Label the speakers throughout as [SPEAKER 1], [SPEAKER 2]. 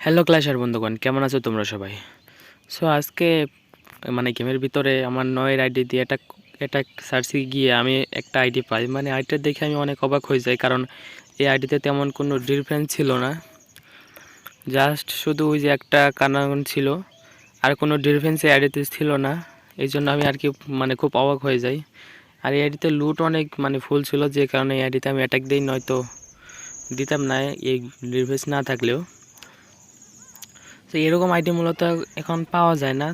[SPEAKER 1] Hello ক্লাসের বন্ধুগণ, কেমন আছো তোমরা সবাই? সো আজকে মানে গেমের ভিতরে আমার নয়ের আইডি দিয়ে এটা এটা সার্চে গিয়ে আমি একটা আইডি পাই। মানে আইডিটা দেখে আমি অনেক অবাক হয়ে যাই, কারণ এই আইডিতে তেমন কোনো ডিফারেন্স ছিল না। জাস্ট শুধু ওই যে একটা কানাগন ছিল, আর কোনো ডিফারেন্স এই আইডিতে ছিল না। এই জন্য আমি আর কি মানে খুব অবাক হয়ে যাই। আর এই আইডিতে লুট অনেক মানে ফুল ছিল, যে কারণে এই আইডিতে আমি অ্যাটাক দিই, নয়তো দিতাম না, এই ডিফারেন্স না থাকলেও। তো এরকম আইডি মূলত এখন পাওয়া যায় না।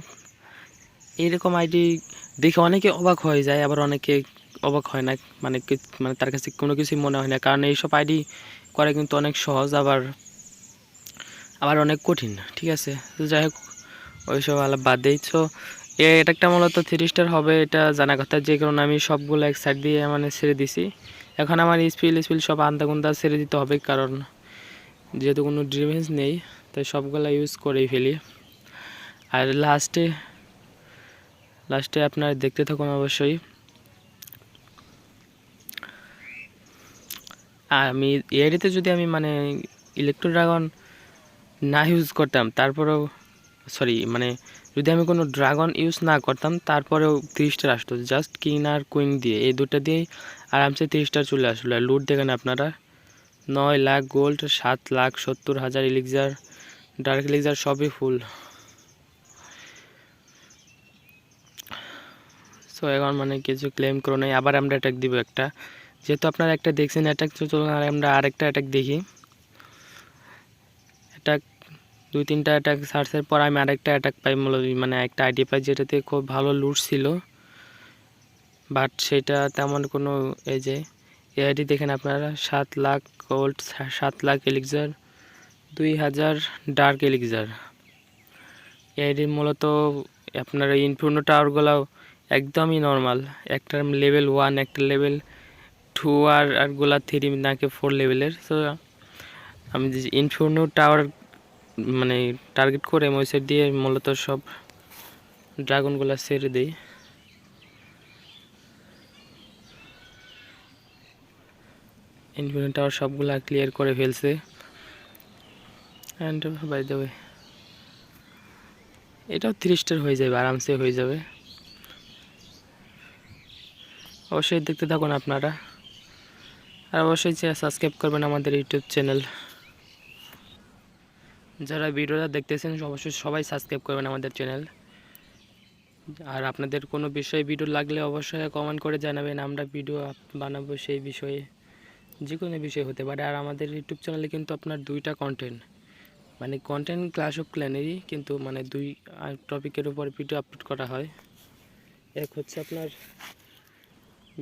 [SPEAKER 1] এরকম আইডি দেখে অনেকে অবাক হয়ে যায়, আবার অনেকে অবাক হয় না। মানে মানে তার কাছে কোনো কিছুই মনে হয় না, কারণ এইসব আইডি করা কিন্তু অনেক সহজ, আবার আবার অনেক কঠিন, ঠিক আছে? তো যাই হোক, ওইসব আলাপ বাদ দিই। তো এটা একটা মূলত থ্রি স্টার হবে, এটা জানা কথা। যে কারণে আমি সবগুলো এক সাইড দিয়ে মানে ছেড়ে দিছি। এখন আমার স্পিল স্পিল সব আন্দা গুন্দা ছেড়ে দিতে হবে, কারণ যেহেতু কোনো ডিফেন্স নেই তাই সবগুলো ইউজ করেই ফেলি। আর লাস্টে লাস্টে আপনার দেখতে থাকুন অবশ্যই। আর আমি এআইডিতে যদি আমি মানে ইলেকট্রো ড্রাগন না ইউজ করতাম, তারপরেও সরি মানে যদি আমি কোনো ড্রাগন ইউজ না করতাম, তারপরেও তিরিশটা আসতো। জাস্ট কিং আর কুইন দিয়ে, এই দুটো দিয়েই আরামসে তিরিশটা চলে আসলো। আর লুট দেখেন আপনারা, নয় লাখ গোল্ড সাত লাখ সত্তর হাজার ইলিক্সার ডার্ক ইলিক্সার সবই ফুল। সো এখন মানে কিছু ক্লেম করো নাই, আবার আমরা অ্যাটাক দিব একটা। যেহেতু আপনারা একটা দেখছেন অ্যাটাক তো চলুন আর আমরা আরেকটা অ্যাটাক দেখি। অ্যাটাক দুই তিনটা অ্যাটাক সার্চের পর আমি আরেকটা অ্যাটাক পাই, মূলত মানে একটা আইডি পাই, যেটাতে খুব ভালো লুট ছিল। বাট সেটা তেমন কোনো এই যে, এই আইডি দেখেন আপনারা, সাত লাখ গোল্ড সাত লাখ এলিক্সার দুই হাজার ডার্ক এলিক্সার আইডির মূলত আপনার ইনফিউনো টাওয়ারগুলোও একদমই নর্মাল একটা লেভেল ওয়ান একটা লেভেল টু আর আরগুলা থ্রি নাকি ফোর লেভেলের তো আমি যে ইনফিউনো টাওয়ার মানে টার্গেট করে মহিষের দিয়ে মূলত সব ড্রাগনগুলো ছেড়ে দিই। ইনফিউনো টাওয়ার সবগুলা ক্লিয়ার করে ফেলছে। অ্যান্ড বাই এটাও তিরিশ স্টার হয়ে যাবে, আরামসে হয়ে যাবে। অবশ্যই দেখতে থাকুন আপনারা। আর অবশ্যই সাবস্ক্রাইব করবেন আমাদের ইউটিউব চ্যানেল। যারা ভিডিওটা দেখতেছেন, অবশ্যই সবাই সাবস্ক্রাইব করবেন আমাদের চ্যানেল। আর আপনাদের কোনো বিষয়ে ভিডিও লাগলে অবশ্যই কমেন্ট করে জানাবেন, আমরা ভিডিও বানাবো সেই বিষয়ে। যে কোনো বিষয় হতে পারে। আর আমাদের ইউটিউব চ্যানেলে কিন্তু আপনার দুইটা কন্টেন্ট মানে কন্টেন্ট ক্লাস অফ ক্ল্যানেরই কিন্তু মানে দুই টপিকের উপর ভিডিও আপলোড করা হয়। এক হচ্ছে আপনার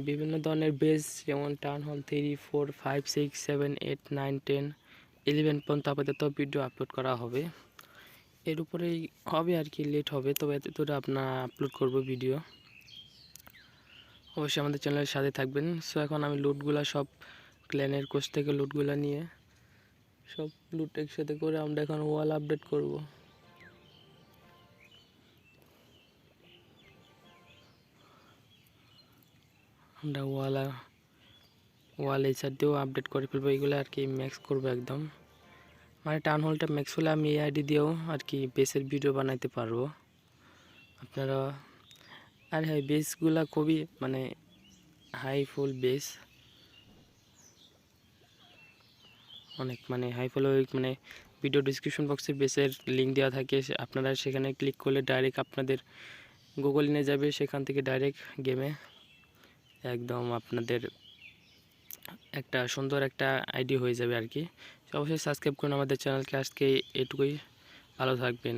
[SPEAKER 1] বিভিন্ন ধরনের বেস যেমন টার্ন হল three four five six seven eight nine ten eleven পর্যন্ত আপাতত ভিডিও আপলোড করা হবে। এর উপরেই হবে আর কি লেট হবে, তবে এত এতটা আপনার আপলোড করব ভিডিও অবশ্যই আমাদের চ্যানেলের সাথে থাকবেন। সো এখন আমি লুটগুলা সব ক্ল্যানের কোচ থেকে লুটগুলা নিয়ে সব লুট একসাথে করে আমরা এখন ওয়াল আপডেট করব। আমরা ওয়াল ওয়াল এই সাইড দিয়েও আপডেট করে ফেলব, এগুলো আর কি ম্যাক্স করব একদম। মানে টাউন হলটা ম্যাক্স হলে আমি এই আইডি দিয়েও আর কি বেসের ভিডিও বানাইতে পারব। আপনারা আর হ্যাঁ বেসগুলা খুবই মানে হাই ফুল বেস অনেক মানে হাই ফলো মানে ভিডিও ডিসক্রিপশন বক্সে বেসের লিঙ্ক দেওয়া থাকে আপনারা সেখানে ক্লিক করলে ডাইরেক্ট আপনাদের গুগল নিয়ে যাবে, সেখান থেকে ডাইরেক্ট গেমে একদম আপনাদের একটা সুন্দর একটা আইডি হয়ে যাবে আর কি। অবশ্যই সাবস্ক্রাইব করুন আমাদের চ্যানেলকে আজকে এটুকুই, ভালো থাকবেন।